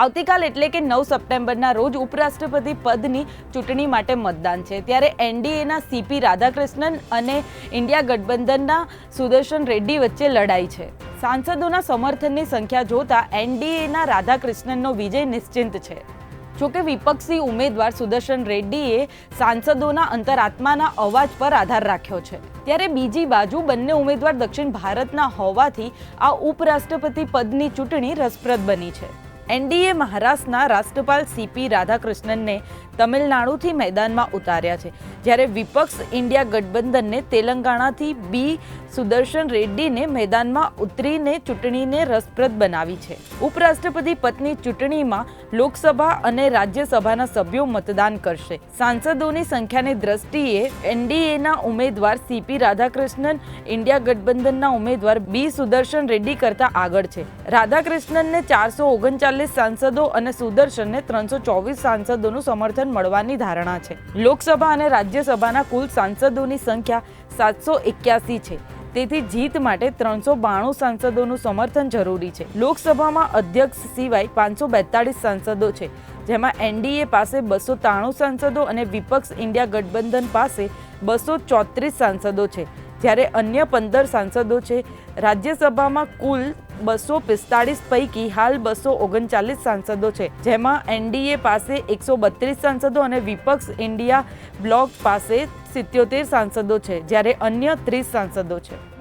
આવતીકાલ એટલે કે નવ સપ્ટેમ્બરના રોજ ઉપરાષ્ટ્રપતિ પદની ચૂંટણી માટે મતદાન છે. ત્યારે એનડીએના સીપી રાધાકૃષ્ણન અને ઇન્ડિયા ગઠબંધનના સુદર્શન રેડ્ડી વચ્ચે લડાઈ છે. સાંસદોના સમર્થનની સંખ્યા જોતા એનડીએના રાધાકૃષ્ણનનો વિજય નિશ્ચિંત છે. જોકે વિપક્ષી ઉમેદવાર સુદર્શન રેડ્ડીએ સાંસદોના અંતરાત્માના અવાજ પર આધાર રાખ્યો છે. ત્યારે બીજી બાજુ બંને ઉમેદવાર દક્ષિણ ભારતના હોવાથી આ ઉપરાષ્ટ્રપતિ પદની ચૂંટણી રસપ્રદ બની છે. એનડીએ મહારાષ્ટ્રના રાષ્ટ્રપાલ સીપી રાધાકૃષ્ણનને તમિલનાડુથી મેદાનમાં ઉતાર્યા છે. જ્યારે વિપક્ષ ઇન્ડિયા ગઠબંધનને તેલંગાણાથી બી સુદર્શન રેડ્ડીને મેદાનમાં ઉતરીને ચૂંટણીને રસપ્રદ બનાવી છે. ઉપરાષ્ટ્રપતિ પદની ચૂંટણીમાં લોકસભા અને રાજ્યસભાના સભ્યો મતદાન કરશે. સાંસદોની સંખ્યાની દ્રષ્ટિએ એનડીએના ઉમેદવાર સીપી રાધાકૃષ્ણન, ઇન્ડિયા ગઠબંધનના ઉમેદવાર બી સુદર્શન રેડ્ડી કરતા આગળ છે. રાધાકૃષ્ણનને ચારસો ઓગણચાલીસ સાંસદો અને સુદર્શનને ત્રણસો ચોવીસ સાંસદોનું સમર્થન મળવાની ધારણા છે. લોકસભા અને રાજ્યસભાના કુલ સાંસદોની સંખ્યા સાતસો એક્યાસી છે. તેથી જીત માટે ત્રણસો બાણું સાંસદોનું સમર્થન જરૂરી છે. લોકસભામાં અધ્યક્ષ સિવાય પાંચસો બેતાળીસ સાંસદો છે. જેમાં એનડીએ પાસે બસો ત્રાણું સાંસદો અને વિપક્ષ ઇન્ડિયા ગઠબંધન પાસે બસો ચોત્રીસ સાંસદો છે. જ્યારે અન્ય પંદર સાંસદો છે. રાજ્યસભામાં કુલ બસો પિસ્તાળીસ પૈકી હાલ બસો ઓગણચાલીસ સાંસદો છે. જેમાં એનડીએ પાસે એકસો બત્રીસ સાંસદો અને વિપક્ષ ઇન્ડિયા બ્લોક પાસે સિત્યોતેર સાંસદો છે. જ્યારે અન્ય ત્રીસ સાંસદો છે.